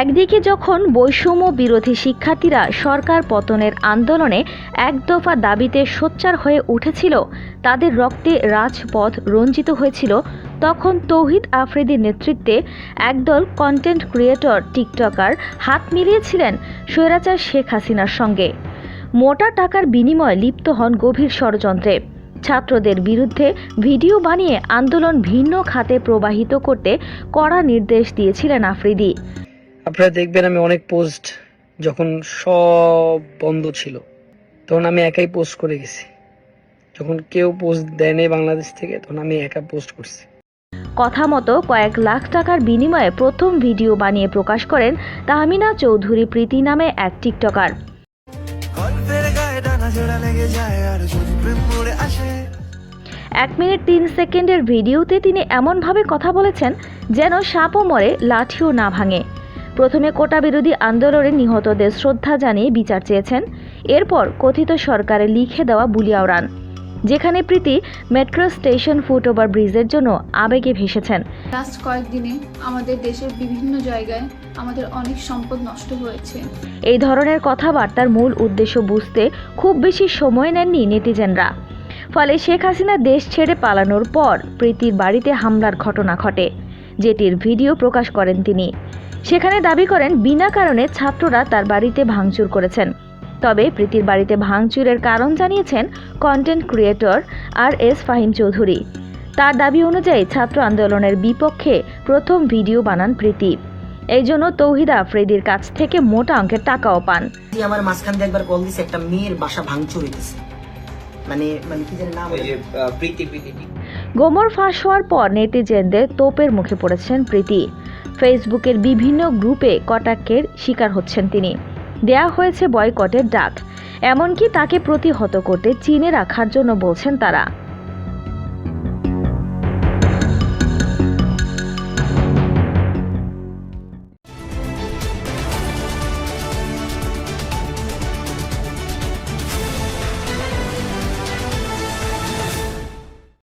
একদিকে যখন বৈষম্য বিরোধী শিক্ষার্থীরা সরকার পতনের আন্দোলনে এক দফা দাবিতে সোচ্চার হয়ে উঠেছিল, তাদের রক্তে রাজপথ রঞ্জিত হয়েছিল, তখন তৌহিদ আফ্রিদির নেতৃত্বে একদল কন্টেন্ট ক্রিয়েটর টিকটকার হাত মিলিয়েছিলেন স্বৈরাচার শেখ হাসিনার সঙ্গে। মোটা টাকার বিনিময়ে লিপ্ত হন গভীর ষড়যন্ত্রে। ছাত্রদের বিরুদ্ধে ভিডিও বানিয়ে আন্দোলন ভিন্ন খাতে প্রবাহিত করতে কড়া নির্দেশ দিয়েছিলেন আফ্রিদি। আপনারা দেখবেন আমি অনেক পোস্ট যখন সব বন্ধ ছিল তখন আমি একাই পোস্ট করে গেছি। যখন কেউ পোস্ট দেয়নি বাংলাদেশ থেকে তখন আমি একা পোস্ট করছি। কথা মতো কয়েক লাখ টাকার বিনিময়ে প্রথম ভিডিও বানিয়ে প্রকাশ করেন তাহমিনা চৌধুরী প্রীতি নামে এক টিকটকার এক মিনিট তিন সেকেন্ডের ভিডিওতে তিনি এমনভাবে কথা বলেছেন যেন সাপও মরে লাঠিও না ভাঙে। প্রথমে কোটা বিরোধী আন্দোলনে নিহতদের শ্রদ্ধা জানিয়ে বিচার চেয়েছেন। এরপর কথিত সরকারে লিখে দেওয়া বুলিয়াওরান যেখানে প্রীতি মেট্রো স্টেশন ফুটওভার ব্রিজের জন্য আবেগে ভেসেছেন। লাস্ট কয়েকদিনে আমাদের দেশের বিভিন্ন জায়গায় আমাদের অনেক সম্পদ নষ্ট হয়েছে। এই ধরনের কথাবার্তার মূল উদ্দেশ্য বুঝতে খুব বেশি সময় নেননি নেটিজেনরা। ফলে শেখ হাসিনা দেশ ছেড়ে পালানোর পর প্রীতির বাড়িতে হামলার ঘটনা ঘটে যেটির ভিডিও প্রকাশ করেন তিনি। সেখানে দাবি করেন বিনা কারণে ছাত্ররা তার বাড়িতে ভাঙচুর করেছেন। তবে প্রীতির বাড়িতে ভাঙচুরের কারণ জানিয়েছেন content creator R S Fahim Chowdhury. তার দাবি অনুযায়ী ছাত্র আন্দোলনের বিপক্ষে প্রথম ভিডিও বানান প্রীতি। এই জন্য তৌহিদা আফ্রিদির কাছ থেকে মোটা অঙ্কের টাকাও পান। আমার মাঝখান দিয়ে একবার কল দিছে একটা মেয়ের বাসা ভাঙচুর হইতেছে। মানে মানে কি জানি নাম প্রীতি প্রীতি। গোমর ফাঁস হওয়ার পর নেটিজেনদের তোপের মুখে পড়েছেন প্রীতি। ফেসবুকের বিভিন্ন গ্রুপে কটাক্ষের শিকার হচ্ছেন তিনি। দেয়া হয়েছে বয়কটের ডাক। এমনকি তাকে প্রতিহত করতে চীনে রাখার জন্য বলছেন তারা।